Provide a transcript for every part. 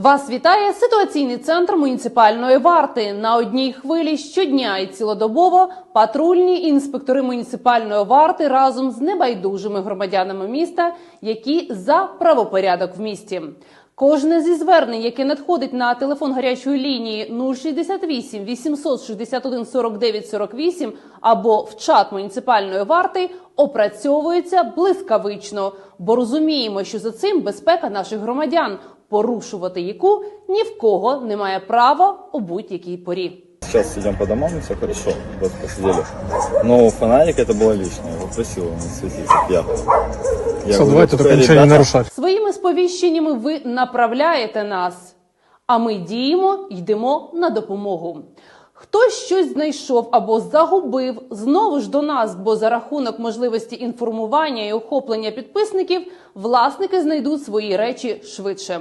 Вас вітає ситуаційний центр муніципальної варти. На одній хвилі щодня і цілодобово патрульні інспектори муніципальної варти разом з небайдужими громадянами міста, які за правопорядок в місті. Кожне зі звернень, яке надходить на телефон гарячої лінії 068 861 49 48 або в чат муніципальної варти, опрацьовується блискавично, бо розуміємо, що за цим безпека наших громадян, порушувати яку ні в кого немає права у будь-якій порі. Сейчас идем по домам, все хорошо, вот посидели. Но фонарик это было лишнее, я попросил его не светиться, я. Я Все, говорю, давайте до ничего не ребята, нарушать. Своїми сповіщеннями ви направляєте нас, а ми діємо, йдемо на допомогу. Хтось щось знайшов або загубив знову ж до нас, бо за рахунок можливості інформування і охоплення підписників власники знайдуть свої речі швидше.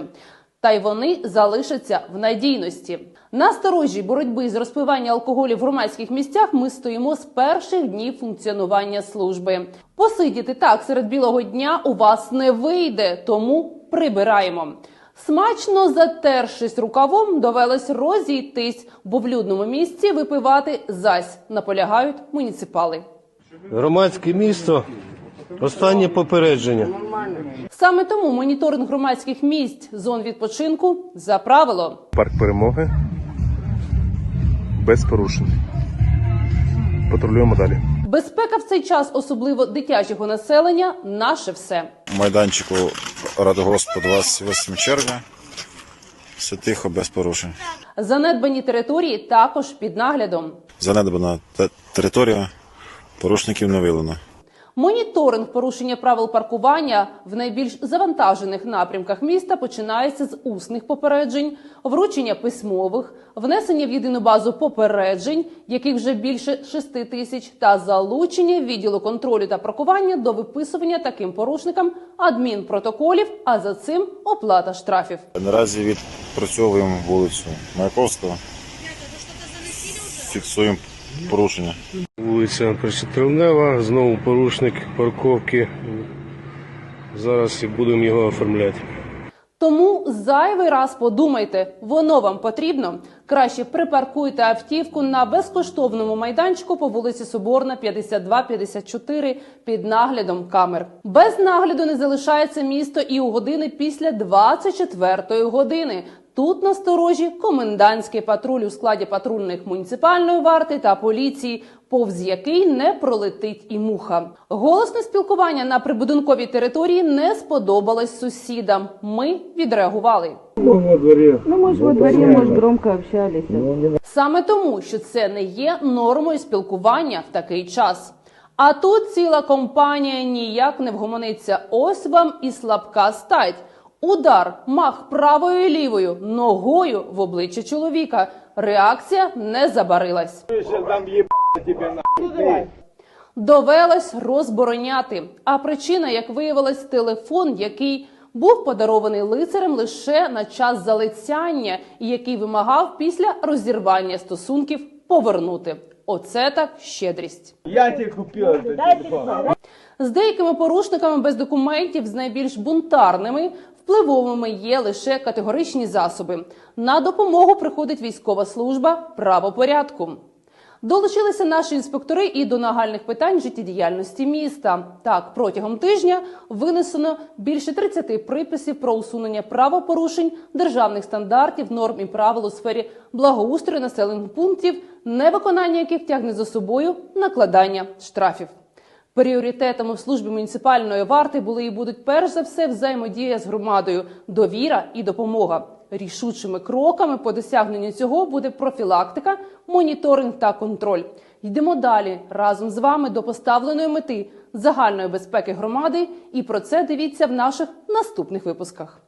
Та й вони залишаться в надійності. На сторожі боротьби з розпивання алкоголю в громадських місцях ми стоїмо з перших днів функціонування служби. Посидіти так серед білого дня у вас не вийде, тому прибираємо. Смачно затершись рукавом, довелось розійтись, бо в людному місці випивати зась наполягають муніципали. Громадське місто. Останнє попередження. Саме тому моніторинг громадських місць зон відпочинку за правило. Парк перемоги. Без порушень. Патрулюємо далі. Безпека в цей час, особливо дитячого населення, наше все. майданчику Ради Господу 28 червня. Все тихо, без порушень. Занедбані території також під наглядом. Занедбана те- територія, порушників не виявлено. Моніторинг порушення правил паркування в найбільш завантажених напрямках міста починається з усних попереджень, вручення письмових, внесення в єдину базу попереджень, яких вже більше 6 тисяч, та залучення відділу контролю та паркування до виписування таким порушникам адмінпротоколів, а за цим оплата штрафів. Наразі відпрацьовуємо вулицю Маяковського. Фіксуємо порушення. Вулиця Причетривнева, знову порушник парковки. Зараз будемо його оформляти. Тому зайвий раз подумайте, воно вам потрібно. Краще припаркуйте автівку на безкоштовному майданчику по вулиці Соборна, 52-54 під наглядом камер. Без нагляду не залишається місто і у години після 24-ї години. Тут на сторожі комендантський патруль у складі патрульних муніципальної варти та поліції, повз який не пролетить і муха. Голосне спілкування на прибудинковій території не сподобалось сусідам. Ми відреагували. Ну, мы же во дворе, может, громко общались. Саме тому, що це не є нормою спілкування в такий час. А тут ціла компанія ніяк не вгомониться. Ось вам і слабка стать. Удар, мах правою і лівою, ногою в обличчя чоловіка. Реакція не забарилась. Довелось розбороняти. А причина, як виявилось, телефон, який був подарований лицарем лише на час залицяння, і який вимагав після розірвання стосунків повернути. Оце так щедрість. Я тебе купил этот телефон. З деякими порушниками без документів, з найбільш бунтарними, впливовими є лише категоричні засоби. На допомогу приходить військова служба правопорядку. Долучилися наші інспектори і до нагальних питань життєдіяльності міста. Так, протягом тижня винесено більше 30 приписів про усунення правопорушень, державних стандартів, норм і правил у сфері благоустрою населених пунктів, невиконання яких тягне за собою накладання штрафів. Пріоритетами в службі муніципальної варти були і будуть перш за все взаємодія з громадою, довіра і допомога. Рішучими кроками по досягненню цього буде профілактика, моніторинг та контроль. Йдемо далі разом з вами до поставленої мети загальної безпеки громади. І про це дивіться в наших наступних випусках.